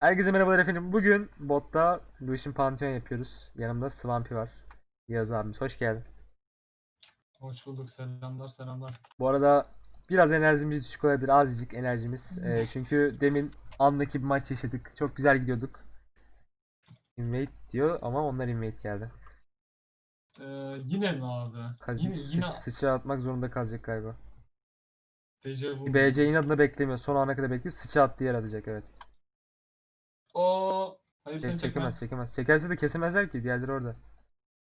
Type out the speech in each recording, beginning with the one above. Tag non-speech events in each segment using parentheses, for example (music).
Herkese merhabalar efendim. Bugün botta Lucian Pantheon yapıyoruz. Yanımda Swampy var. Yağız abimiz hoş geldin. Hoş bulduk. Selamlar selamlar. Bu arada biraz enerjimiz düşük olabilir. Azıcık enerjimiz. Ee, çünkü demin andaki bir maç yaşadık. Çok güzel gidiyorduk. Invade diyor ama onlar invade geldi. Ee, yine mi abi? Kaz- Yine yine sıç- sıçra atmak zorunda kalacak galiba. dejavu. BC inadına beklemiyor. Son ana kadar bekleyip sıçra attığı yer atacak evet. O hayır Çek- seni çekme. çekemez çekemez. Çekerse de kesemezler ki. Diğerleri orada.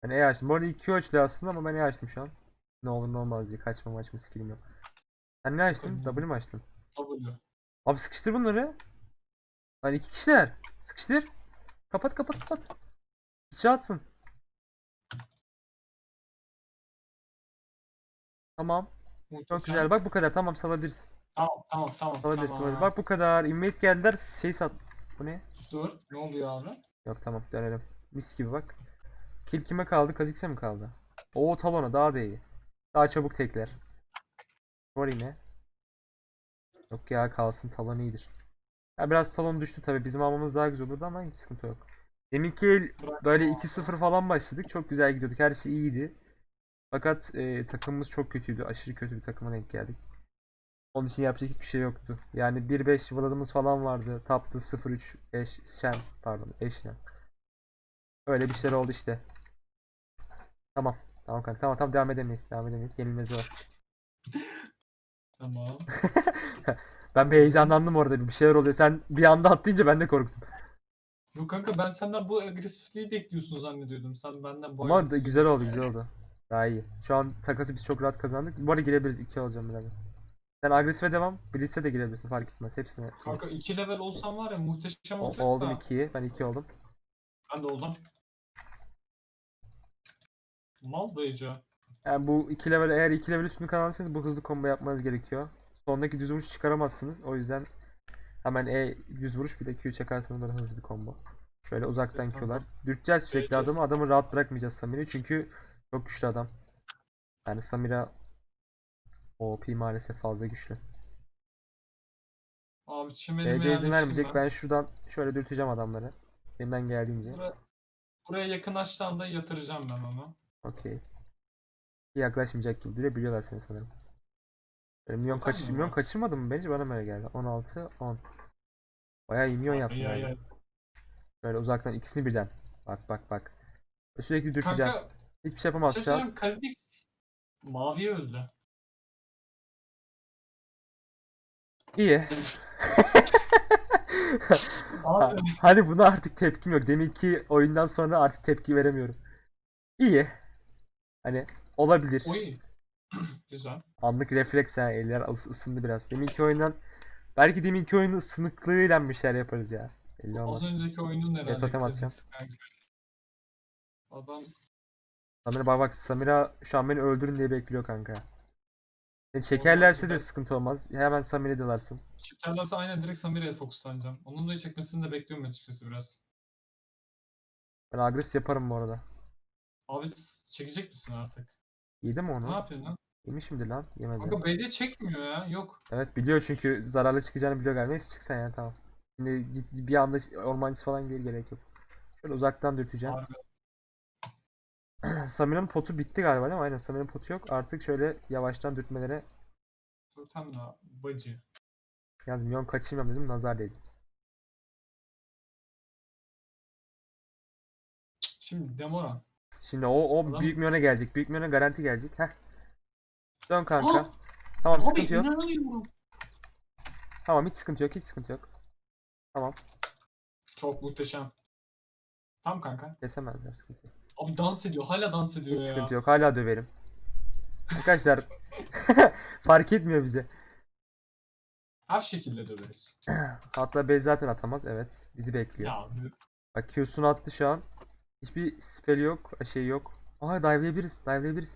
Ben E açtım. Bu arada 2 açılıyor aslında ama ben E açtım şu an. Ne olur ne olmaz diye. Kaçma maçma skillim yok. Sen ne açtın? Tabii. W mi açtın? W. Abi sıkıştır bunları. Lan iki kişiler. Sıkıştır. Kapat kapat kapat. İçe atsın. Tamam. Çok Muhteşem. güzel. Bak bu kadar. Tamam salabiliriz. Tamam tamam tamam. Salabiliriz. tamam. salabiliriz. Bak bu kadar. Invade geldiler. Şey sat. Bu ne? Dur. Ne oluyor abi? Yok tamam dönelim. Mis gibi bak. Kill kime kaldı? Kazikse mi kaldı? Oo Talon'a daha da iyi. Daha çabuk tekler. Var yine. Yok ya kalsın Talon iyidir. Ya biraz Talon düştü tabi bizim almamız daha güzel olurdu ama hiç sıkıntı yok. Deminki böyle ama. 2-0 falan başladık. Çok güzel gidiyorduk. Her şey iyiydi. Fakat e, takımımız çok kötüydü. Aşırı kötü bir takıma denk geldik. Onun için yapacak hiçbir şey yoktu. Yani 1-5 Vlad'ımız falan vardı. Taptı 0-3 Eş Shen pardon Eşlen. Öyle bir şeyler oldu işte. Tamam. Tamam kanka. Tamam tamam devam edemeyiz. Devam edemeyiz. Yenilmezi var. (laughs) Tamam. (laughs) Ben bir heyecanlandım orada. Bir şeyler oluyor. Sen bir anda atlayınca ben de korktum. Yok kanka ben senden bu agresifliği bekliyorsun zannediyordum. Sen benden bu Ama da agresifliği güzel oldu güzel oldu. Daha iyi. Şu an takası biz çok rahat kazandık. Bu arada girebiliriz. 2 olacağım birazdan. Sen agresife devam. Blitz'e de girebilirsin fark etmez. Hepsine. Kanka 2 level olsam var ya muhteşem O- olacak oldum da. 2'ye. Ben 2 oldum. Ben de oldum. Mal dayıcı. Yani bu 2 level eğer 2 level üstünü kazanırsanız bu hızlı combo yapmanız gerekiyor. Sondaki düz vuruş çıkaramazsınız. O yüzden hemen E düz vuruş bir de Q çakarsanız böyle hızlı bir combo. Şöyle uzaktan Evet, Q'lar. Dürteceğiz sürekli adamı. Adamı rahat bırakmayacağız Samir'i çünkü çok güçlü adam. Yani Samira OP maalesef fazla güçlü. Abi çimenime BC izin vermeyecek. ben. Ben şuradan şöyle dürteceğim adamları. Elimden geldiğince. Buraya, buraya yakınlaştığında anda yatıracağım ben onu. Okey. Yaklaşmayacak gibi duruyor. Biliyorlar seni sanırım. Böyle milyon, kaç, milyon ya. kaçırmadım mı? Bence bana böyle geldi. 16, 10. Bayağı iyi milyon yaptım Ya, yani. ya. Böyle uzaktan ikisini birden. Bak bak bak. Ve Sürekli dürteceğim. Kanka Hiçbir şey bir yapamaz şey Kazik maviye öldü. İyi. Abi Hani buna artık tepkim yok. Deminki oyundan sonra artık tepki veremiyorum. İyi. Hani olabilir. oy. (clears throat) Güzel. Anlık refleks ha eller ıs- ısındı biraz. Deminki oyundan belki deminki oyunun ısınıklığıyla bir şeyler yaparız ya. Olmaz. Az önceki oyunun herhalde totem atacağım. Kanka. Adam Samira bak bak Samira şu an beni öldürün diye bekliyor kanka. Seni çekerlerse de sıkıntı olmaz. Hemen Samir'e dalarsın. çekerlerse aynen direkt Samira'ya fokuslanacağım. Onun da çekmesini de bekliyorum açıkçası biraz. Ben agres yaparım bu arada. Abi çekecek misin artık? Yedi mi Ne onu? yapıyorsun lan? Yemişimdir lan. Yemedi. Kanka BC çekmiyor ya. Yok. Evet biliyor çünkü zararlı çıkacağını biliyor galiba. Neyse çık sen ya tamam. Şimdi bir anda ormancısı falan gelir gerek yok. Şöyle uzaktan dürteceğim. Harbi. (clears throat) Samira'nın potu bitti galiba değil mi? Aynen Samira'nın potu yok. Artık şöyle yavaştan dürtmelere Totem la bacı. yaz milyon kaçırmam dedim nazar değdi. Şimdi Demora. Şimdi o o Adam- büyük milyona gelecek. Büyük milyona garanti gelecek. Heh. Dön kanka. Aa! Tamam Abi sıkıntı yok. inanamıyorum. Tamam hiç sıkıntı yok. Hiç sıkıntı yok. Tamam. Çok muhteşem. Tam kanka. Kesemezler sıkıntı yok. Abi dans ediyor. Hala dans ediyor Hiç ya. sıkıntı yok. Hala döverim. Arkadaşlar (laughs) fark etmiyor bize. Her şekilde döveriz. (clears throat) Hatta Bey zaten atamaz. Evet. Bizi bekliyor. Ya Bak Q'sunu attı şu an. Hiçbir spell yok. Şey yok. Aa dive'layabiliriz. Dive'layabiliriz.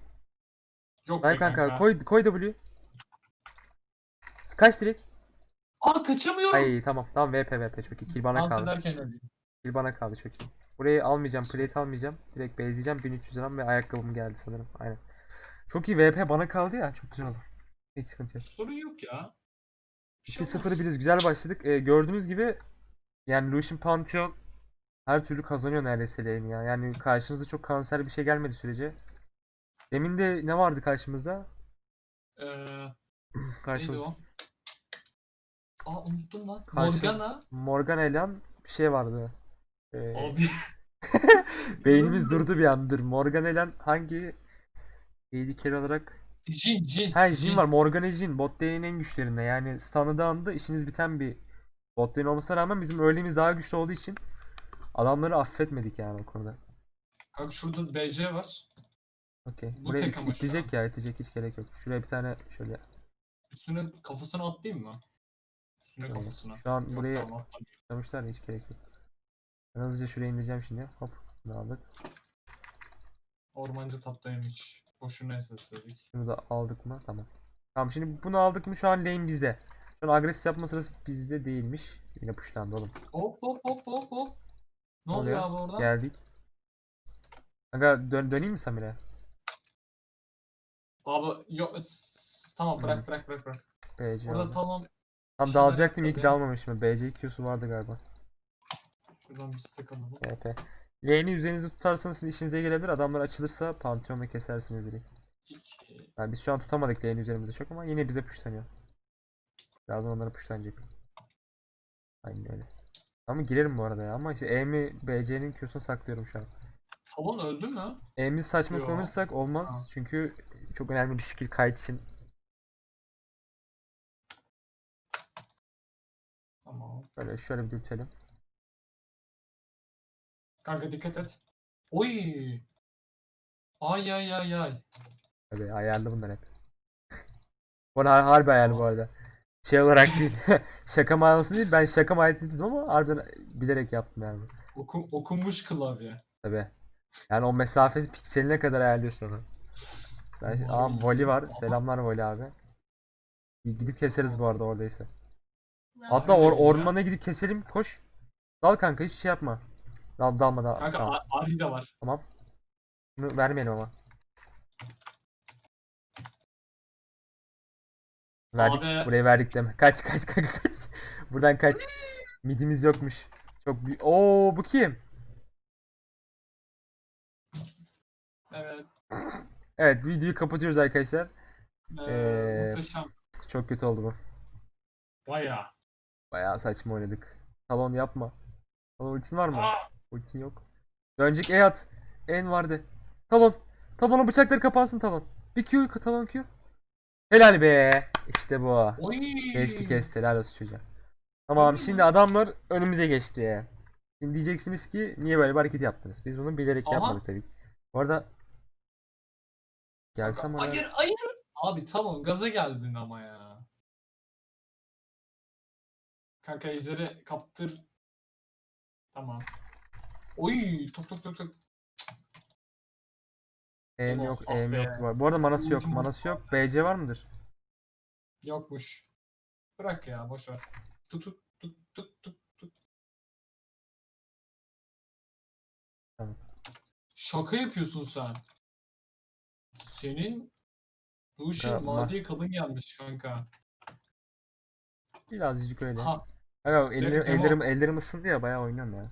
yok Dive be kanka. Koy, koy W. Kaç direkt? Aa kaçamıyorum. Ay tamam. Tamam VP VP çok iyi. Kill bana dans kaldı. ederken öldüm. Kill bana kaldı çok iyi. Burayı almayacağım. Plate almayacağım. Direkt base'leyeceğim. 1300 liram ve ayakkabım geldi sanırım. Aynen. Çok iyi VP bana kaldı ya. Çok güzel oldu. Hiç sıkıntı yok. Sorun yok ya. Bir şey olmaz. 2-0'ı biriz. Güzel başladık. Ee, gördüğünüz gibi Yani Lucian Pantheon her türlü kazanıyor neredeyse lane'i ya. Yani karşınıza çok kanser bir şey gelmedi sürece. Demin de ne vardı karşımızda? Ee, (clears throat) neydi Karşımızda o? Aa unuttum lan. Karşı- Morgana. Morgan Elan bir şey vardı. Ee, Abi. (laughs) beynimiz durdu bir an. Dur. Morgan Elan hangi carry olarak? Jin, Jin. Ha Jhin var. Morgan Jhin. Bot lane'in en güçlerinde. Yani stun'ı anda işiniz biten bir bot lane olmasına rağmen bizim early'miz daha güçlü olduğu için adamları affetmedik yani o konuda. Kanka şurada BC var. Okey. Bu Buraya tek it- ama şu itecek ya itecek hiç gerek yok. Şuraya bir tane şöyle. Üstüne kafasına atlayayım mı? Üstüne Evet. kafasına. Şu an buraya tamam, atlamayayım. Yapmışlar ya hiç gerek yok. Hızlıca şuraya indireceğim şimdi. Hop. Bunu aldık. Ormancı taptaymış. Boşuna SS'ledik. Şunu da aldık mı? Tamam. Tamam şimdi bunu aldık mı şu an lane bizde. Şu an agresif yapma sırası bizde değilmiş. Yine pushlandı oğlum. Hop hop hop hop hop. Ne Ne oluyor abi orada? Geldik. Aga dön döneyim mi Samire? Abi yok tamam bırak bırak bırak bırak. BC Orada aldım. tamam. Tam dalacaktım iyi ki yaptı de be. almamışım. BC Q'su vardı galiba. Şuradan bir stack alalım. TP. Lane'i üzerinizde tutarsanız sizin işinize gelebilir. Adamlar açılırsa Pantheon'la kesersiniz direkt. İki. Yani biz şu an tutamadık lane üzerimizde çok ama yine bize pushlanıyor. Birazdan onlara pushlanacak. Aynen öyle. Ama girerim bu arada ya ama işte E'mi BC'nin Q'suna saklıyorum şu an. Talon öldü mü? E'mizi saçma Yo. kullanırsak olmaz. Ha. Çünkü çok önemli bir skill kayıt için. Tamam. Böyle şöyle bir dürtelim. Kanka dikkat et. Oy. Ay ay ay ay. Tabii ayarlı bunlar hep. (laughs) Bu arada har- harbi ayarlı bu arada. Şey olarak değil. (laughs) şaka manası değil. Ben şaka manası dedim ama harbiden bilerek yaptım yani. Oku, okunmuş klavye. Tabii. Yani o mesafesi pikseline kadar ayarlıyorsun onu. Ben şimdi, aa voli var. Selamlar voli abi. Gidip keseriz bu arada oradaysa. Hatta or ormana gidip keselim. Koş. Dal kanka hiç şey yapma. Dal dalma dal. Kanka tamam. Arhi de var. Tamam. Bunu vermeyelim ama. Verdik. Abi. Burayı verdik deme. (laughs) Kaç kaç kaç kaç. Buradan kaç. Midimiz yokmuş. Çok büyük. Oo bu kim? Evet. Evet videoyu kapatıyoruz arkadaşlar. Ee, Ee, muhteşem. Çok kötü oldu bu. Baya. Bayağı saçma oynadık. Talon yapma. Talon ultin var mı? Aa, Ultin yok. Dönecek E at. En vardı. Talon. Talon'un bıçakları kapansın Talon. Bir Q Talon Q. Helal be. İşte bu. Oy. Kesti kesti helal olsun çocuğa. Tamam şimdi adamlar önümüze geçti. Şimdi diyeceksiniz ki niye böyle bir hareket yaptınız? Biz bunu bilerek Aha. yapmadık tabii. ki. Bu arada gelsem oraya. Hayır hayır. Abi tamam gaza geldin ama ya. Kanka ejderi kaptır. Tamam. Oy tok tok tok tok. E'm yok, ah E'm be. yok. Bu arada manası yok, manası yok. BC var mıdır? Yokmuş. Bırak ya boş ver. Tut tut tut tut tut tut. Tamam. Şaka yapıyorsun sen. Senin bu işin Kanka, ma- madiye kalın gelmiş kanka. Birazcık öyle. Ha, Kanka ellerim, ellerim, ellerim ısındı ya bayağı oynuyorum ya.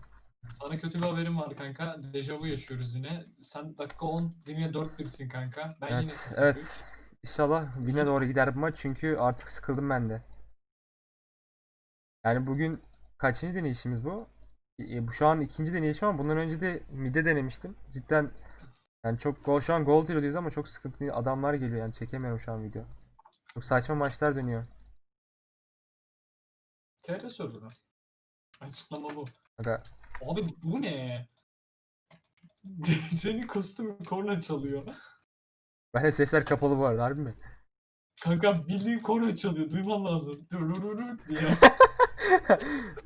Sana kötü bir haberim var kanka. Dejavu yaşıyoruz yine. Sen dakika 10 yine 4 birsin kanka. Ben yine Evet, 0 evet. İnşallah win'e doğru gider bu maç çünkü artık sıkıldım ben de. Yani bugün kaçıncı deneyişimiz bu? E, bu şu an ikinci deneyişim ama bundan önce de mid'e denemiştim. Cidden yani çok gol şu an gol diyoruz ama çok sıkıntılı adamlar geliyor yani çekemiyorum şu an video. Çok saçma maçlar dönüyor. TR server'ı. Açıklama bu. Aga, Abi bu ne? (laughs) Senin kostümün korna çalıyor. bende sesler kapalı bu arada harbi mi? Kanka bildiğin korna çalıyor. Duyman lazım. Durururu diye. (laughs)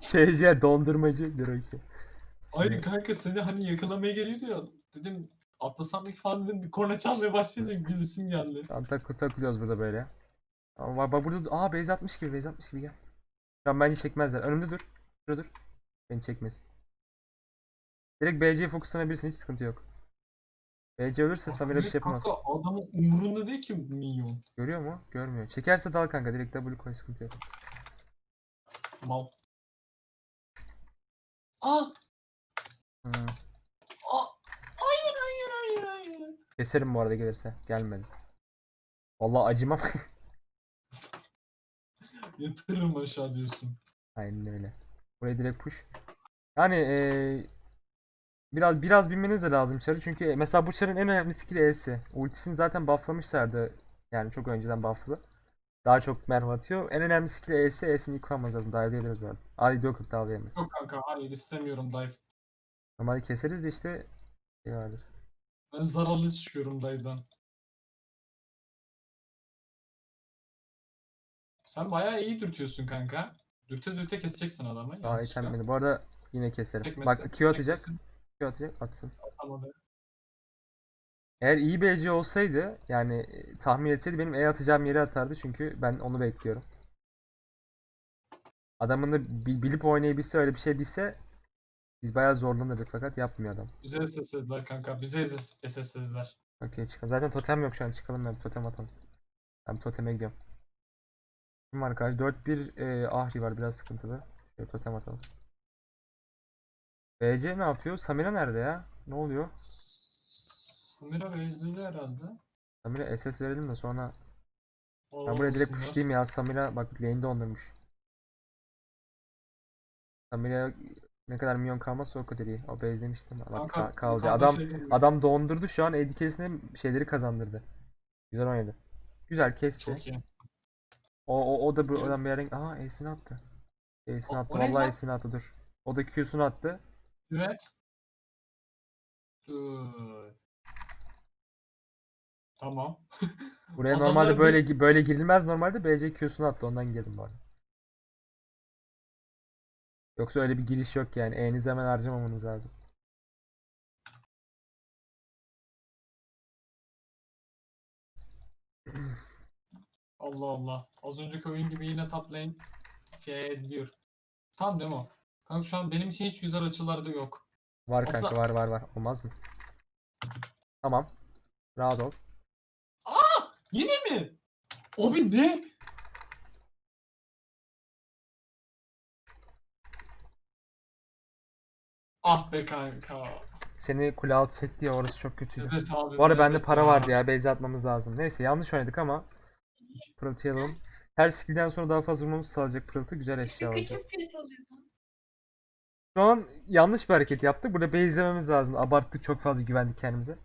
şey şey dondurmacı şey. Hayır kanka seni hani yakalamaya geliyordu ya. Dedim atlasam ilk falan dedim bir korna çalmaya başlayınca gülesim geldi. Tamam tak takılıyoruz burada böyle. Ama bak, bak burada aa base atmış gibi base atmış gibi gel. Şu an bence çekmezler. Önümde dur. Dur. Beni çekmesin. Direkt BC'ye fokuslanabilirsin hiç sıkıntı yok. BC ölürse Samira bir şey yapamaz. Kanka adamın umurunda değil ki minyon. Görüyor mu? Görmüyor. Çekerse dal kanka direkt W koy sıkıntı yok. Mal. Aa! Hı. Aa! Hayır hayır hayır hayır. Keserim bu arada gelirse. Gelmedi. Vallahi acımam. (laughs) Yatırırım aşağı diyorsun. Aynen öyle. Buraya direkt push. Yani eee, biraz biraz bilmeniz de lazım Char'ı çünkü mesela bu Char'ın en önemli skill'i E'si. Ultisini zaten bufflamışlardı. Yani çok önceden bufflı. Daha çok mermi atıyor. En önemli skill'i E'si. E'sini ilk kullanmamız lazım. Dive edebiliriz bu arada. Hadi yok yok dive edemeyiz. Yok kanka hayır istemiyorum dive. Normalde keseriz de işte şey vardır. Ben zararlı çıkıyorum dive'dan. Sen bayağı iyi dürtüyorsun kanka. Dürte dürte keseceksin adamı. Daha yanlışlıkla. itemleri. Bu arada yine keserim. Çekmesin, Bak Q atacak. çekmesin. Q atacak. Atsın. Atamadı. Eğer iyi BC olsaydı yani e, tahmin etseydi benim E atacağım yere atardı çünkü ben onu bekliyorum. Adamın da bi- bilip oynayabilse öyle bir şey bilse biz bayağı zorlanırdık fakat yapmıyor adam. Bize SS'lediler kanka. Bize SS'lediler. Okey çıkalım. Zaten totem yok şu an çıkalım ben totem atalım. Ben toteme gidiyorum. Kim var karşı? 4-1 e, Ahri var biraz sıkıntılı. Şöyle totem atalım. BC ne yapıyor? Samira nerede ya? Ne oluyor? Samira bezledi herhalde. Samira SS verelim de sonra ben buraya direkt pushlayayım ya. Samira bak lane'de onurmuş. Samira ne kadar minyon kalmazsa o kadar iyi. O bezlemiştim. Kanka, ka- kaldı. Adam şey adam dondurdu şu an carry'sine şeyleri kazandırdı. Güzel oynadı. Güzel kesti. Çok iyi. O o o da Evet. oradan bir yere Aha E'sini attı. E'sini O- attı. o ne Vallahi lan? E'sini attı dur. O da Q'sunu attı. Evet. Dur. Tamam. (laughs) Buraya Adamlar normalde böyle biz- gi- böyle girilmez normalde BC Q'sunu attı. Ondan girdim arada. Yoksa öyle bir giriş yok yani. E'nizi hemen harcamamanız lazım. Allah Allah. Az önceki oyun gibi yine top lane şey ediliyor. Tam değil mi o? Kanka şu an benim için hiç güzel açılar da yok. Var kanka Aslında- var var var. Olmaz mı? Tamam. Rahat ol. Yine mi? Abi ne? Ah be kanka. Seni kule altı çekti ya orası çok kötüydü. Evet abi. Bu arada bende evet para ya. vardı ya. Base atmamız lazım. Neyse yanlış oynadık ama pırıltıyı alalım. Her skill'den sonra daha fazla vurmamız sağlayacak pırıltı güzel eşya olacak. Küçük oluyor. Şu an yanlış bir hareket yaptık. Burada base'lememiz lazım. Abarttık çok fazla güvendik kendimize.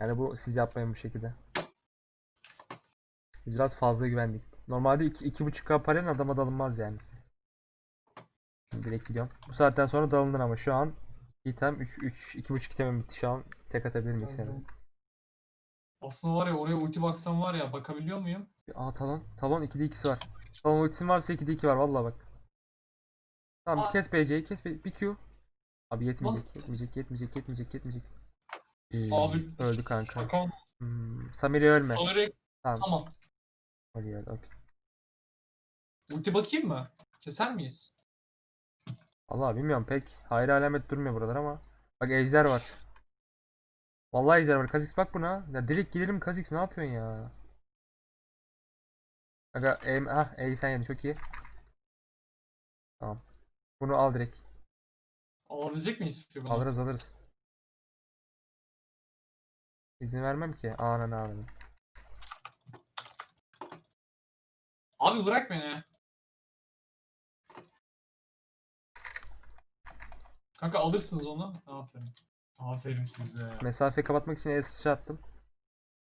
Yani bu siz yapmayın bu şekilde. Biz biraz fazla güvendik. Normalde 2 iki, 2.5k parayla adama dalınmaz yani. Şimdi direkt gidiyorum. Bu saatten sonra dalınır ama şu an item 3 3 2.5 itemim bitti şu an. Tek atabilirim ilk sene. Aslında var ya oraya ulti baksam var ya bakabiliyor muyum? Aa talon. Talon 2'de 2'si var. Talon ultisin varsa 2'de 2 var vallahi bak. Tamam Aa. kes BC'yi kes B- bir Q. Abi yetmeyecek, yetmeyecek, yetmeyecek, yetmeyecek, yetmeyecek. Ee, Abi öldü kanka. Hmm, Samiri ölme. Sanırım Tamam. tamam. Öyle öyle, okey. Ulti bakayım mı? Keser miyiz? Allah bilmiyorum pek hayır alamet durmuyor buralar ama. Bak ejder var. Vallahi ejder var. Kha'Zix bak buna. Ya direkt gidelim Kha'Zix ne yapıyorsun ya? Aga aim ah E'yi sen yedin çok iyi. Tamam. Bunu al direkt. Alabilecek miyiz ki bunu? Alırız alırız. İzin vermem ki. Ananı ağladım. Abi bırak beni. Kanka alırsınız onu. Aferin. Aferin size. Mesafe kapatmak için el sıçra attım.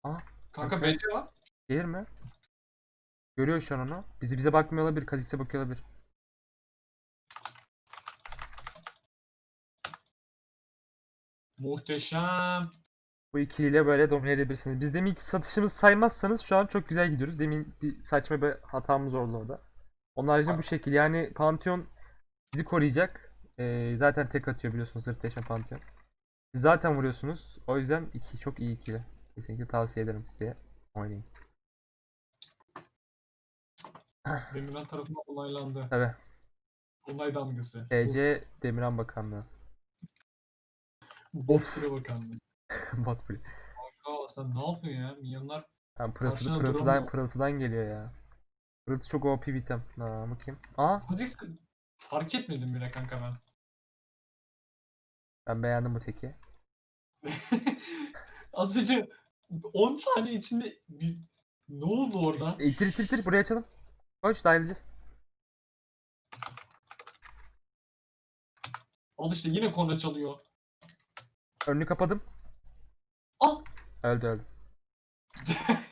Kanka Kanka. BT var. Gelir mi? Görüyor şu an onu. Bizi bize bakmıyor olabilir. Kha'Zix'e bakıyor olabilir. Muhteşem. Bu ikiliyle böyle domine edebilirsiniz. Biz demin ki satışımız saymazsanız şu an çok güzel gidiyoruz. Demin bir saçma bir hatamız oldu orada. Onun haricinde bu şekil. Yani Pantheon bizi koruyacak. Ee, zaten tek atıyor biliyorsunuz zırhleşme Pantheon. Zaten vuruyorsunuz. O yüzden iki çok iyi ikili. Kesinlikle tavsiye ederim size. Oynayın. (clears throat) Demirhan tarafından onaylandı. Tabi. Onay damgası. TC Demirhan Bakanlığı. Bot kure bakanlığı. (laughs) Bot free. Kanka sen ne yapıyorsun ya? Milyonlar. Yani pırıltı, pırıltıdan, pırıltıdan geliyor ya. Pırıltı çok OP bir item. Aa, bakayım. Aa Kha'Zix'i fark etmedim bile kanka ben. Ben beğendim bu teki. (laughs) Az önce 10 saniye içinde bir... ne oldu orada? E, İtir itir itir buraya açalım. Koş dahileceğiz. Al işte yine korna çalıyor. Önünü kapadım. Ah! Öldü öldü. (laughs)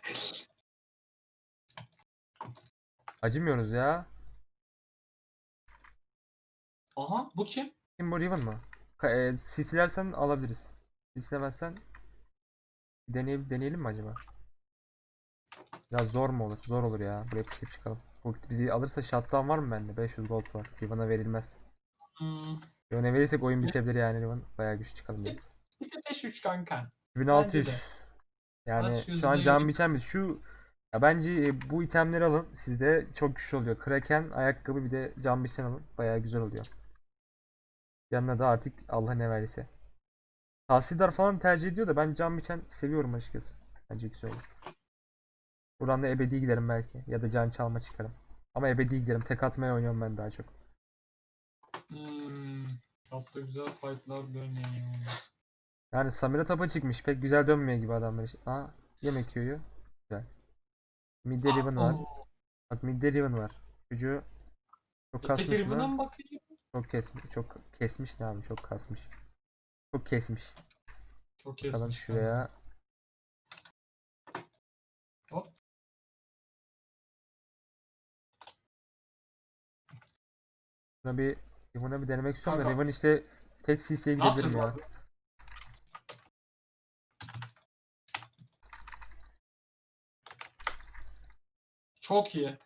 Acımıyorsunuz ya. Aha bu kim? Kim bu Riven mı? Ka- e, sislersen alabiliriz. Sislemezsen deney deneyelim mi acaba? Biraz zor mu olur? Zor olur ya. Buraya pişip çıkalım. Bu bizi alırsa shutdown var mı bende? 500 gold var. Riven'a verilmez. Hmm, Riven'a verirsek oyun bitebilir yani Riven. Bayağı güç çıkalım diye. bir de 5-3 kanka. 1600. de. Yani şu an can biçen biz. Şu ya bence e, bu itemleri alın. Sizde çok güçlü oluyor. Kraken, ayakkabı bir de can biçen alın. Bayağı güzel oluyor. Yanına da artık Allah ne verirse. Tahsildar falan tercih ediyor da ben can biçen seviyorum açıkçası. Bence güzel olur. Buradan da ebedi giderim belki. Ya da can çalma çıkarım. Ama ebedi giderim. Tek atmaya oynuyorum ben daha çok. Hmm, da güzel fightlar dönüyor. Yani Samira tapa çıkmış. Pek güzel dönmüyor gibi adamlar. Aa yemek yiyor. Güzel. Midde Riven var. Bak midde Riven var. Çocuğu çok Öteki kasmış mı? Çok kesmiş. Çok kesmiş ne abi? Çok kasmış. Çok kesmiş. Çok Bakalım kesmiş. şuraya. Hop. Buna bir Riven'a bir denemek istiyorum da. Riven işte tek CC'ye gidebilirim ya. abi? Çok iyi.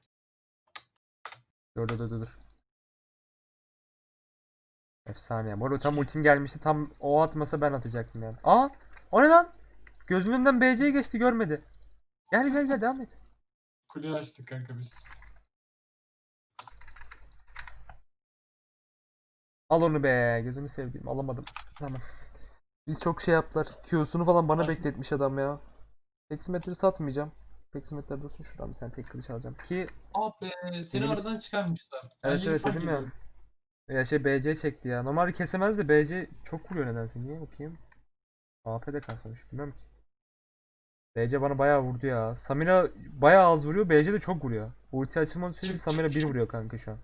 Dur dur dur dur. Efsane. Bu arada tam ultim gelmişti. Tam o atmasa ben atacaktım yani. Aa! O ne lan? Gözümün önünden BC'ye geçti görmedi. Gel gel gel devam et. Kuleyi açtık kanka biz. Al onu be. Gözünü seveyim. Alamadım. Tamam. Biz çok şey yaptılar. Q'sunu falan bana Asist. bekletmiş adam ya. Peksimetri satmayacağım. Peksimetre dursun şuradan bir tane tek kılıç alacağım. Ki Ah be seni bir- aradan çıkarmışlar. Ben evet evet dedim ya. Ya şey BC çekti ya. Normalde kesemez de BC çok vuruyor nedense. Niye bakayım? AP de kasmamış. Bilmiyorum ki. BC bana bayağı vurdu ya. Samira bayağı az vuruyor. BC de çok vuruyor. Ulti açılmadığı sürece Samira çık, 1 çık. vuruyor kanka şu an.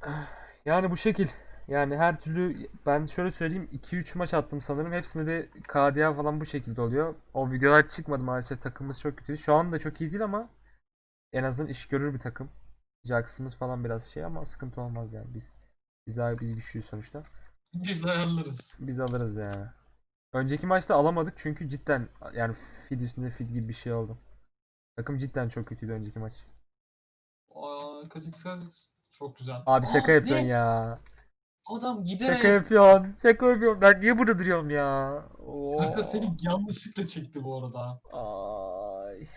(sighs) Yani bu şekil. Yani her türlü ben şöyle söyleyeyim 2-3 maç attım sanırım. Hepsinde de KDA falan bu şekilde oluyor. O videolar çıkmadı maalesef takımımız çok kötü. Şu anda çok iyi değil ama en azından iş görür bir takım. Jax'ımız falan biraz şey ama sıkıntı olmaz yani biz. Biz daha biz güçlüyüz sonuçta. Biz ayarlarız. Biz alırız ya. Önceki maçta alamadık çünkü cidden yani feed üstünde feed gibi bir şey oldu. Takım cidden çok kötüydü önceki maç. Aa, kazık kazık. Çok güzel. Abi Aa, şaka yapıyorsun ne? ya. Adam giderek. Şaka yapıyorsun. Şaka yapıyorsun. Ben niye burada duruyorum ya? Kanka Oo. seni yanlışlıkla çekti bu arada. Ay.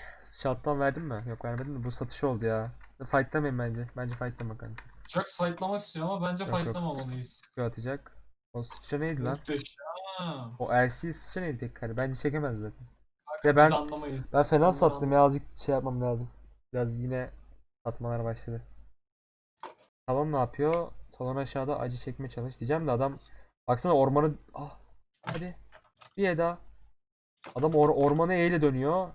Shot'tan verdin mi? Yok vermedin mi? Bu satış oldu ya. Fightlamayın bence. Bence fightlama kanka. Jax fightlamak istiyor ama bence Yok, yok. fightlamamalıyız. Şu atacak. O sıçra neydi lan? Muhteşem. O LC sıçra neydi pek hani? Bence çekemez zaten. Ya ben- biz anlamayız. Ben fena sattım ya azıcık şey yapmam lazım. Biraz yine satmalar başladı. Talon ne yapıyor? Talon aşağıda acı çekme çalış diyeceğim de adam baksana ormanı ah hadi bir eda adam or ormanı E ile dönüyor.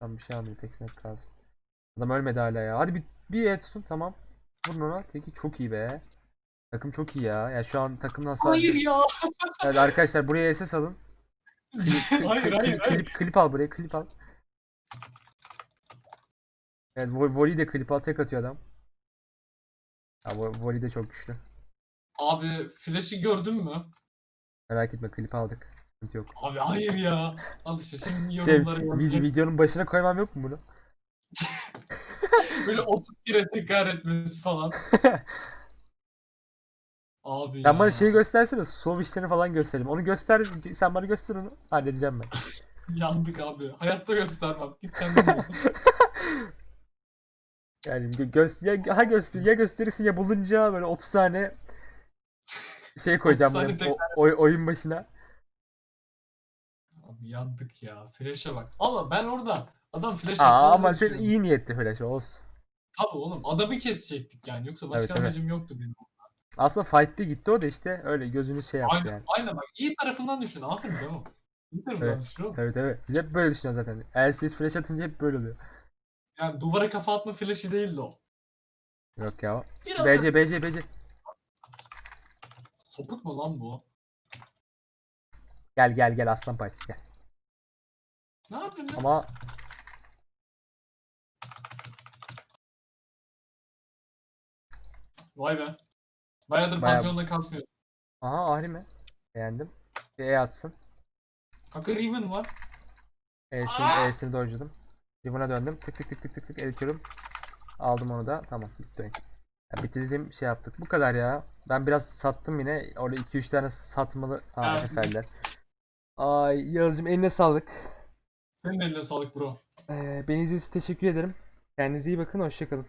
Tam bir şey almıyor pek sinek kalsın. Adam ölmedi hala ya. Hadi bir bir tutun tamam. Vurun ona. Peki çok iyi be. Takım çok iyi ya. Ya şu an takımın hasarı. Hayır ya. Evet arkadaşlar buraya SS alın. (laughs) Klip, hayır klip, hayır hayır. klip, klip al buraya klip al. Evet vo- volley de klip al tek atıyor adam. Ya vo- volley de çok güçlü. Abi flash'ı gördün mü? Merak etme klip aldık. Yok. Abi hayır ya. Al işte şimdi Şey, yorumlara vid- yazacak. videonun başına koymam yok mu bunu? (laughs) Böyle 30 kere tekrar etmesi falan. (laughs) Abi Sen bana ya. şeyi göstersene. Sol işlerini falan göstereyim. Onu göster. Sen bana göster onu. Halledeceğim ben. (laughs) Yandık abi. Hayatta göstermem. Git kendin. Yani gö- göster ya, ha göster ya gösterirsin ya bulunca böyle 30 tane şey koyacağım 30 böyle tane o- oy- oyun başına. Yandık ya. Flash'e bak. Ama ben orada adam flash Aa, ama sen iyi niyetli flash olsun. Tabii oğlum adamı kesecektik yani. Yoksa başka tabii. amacım yoktu benim. Aslında fight'te gitti o da işte öyle gözünü şey yaptı Aynen, yani. aynen bak iyi tarafından düşün. Aferin değil mi? İyi tarafından Evet. düşün oğlum. Tabii tabii. Biz hep böyle düşünüyoruz zaten. LCS flash atınca hep böyle oluyor. Yani duvara kafa atma flash'ı değildi o. Yok ya. Biraz BC BC BC. sopuk mu lan bu? Gel gel gel aslan parçası gel. Ne yapıyorsun? lan? Ama Vay be. Bayağıdır Bayağı- Pantheon'da kasmıyor. aha Ahri mi? Beğendim. Bir E atsın. Kanka Riven var. E'sini, Aa! E'sini dojladım. Riven'a döndüm. Tık tık tık tık tık tık eritiyorum. Aldım onu da. Tamam bitti oyun. Ya bitirdiğim şey yaptık. Bu kadar ya. Ben biraz sattım yine. Orada 2-3 tane satmalı. Aa Evet. Ay Yağız'cığım eline sağlık. Senin eline sağlık bro. Ee, beni izlediğiniz teşekkür ederim. Kendinize iyi bakın. Hoşçakalın.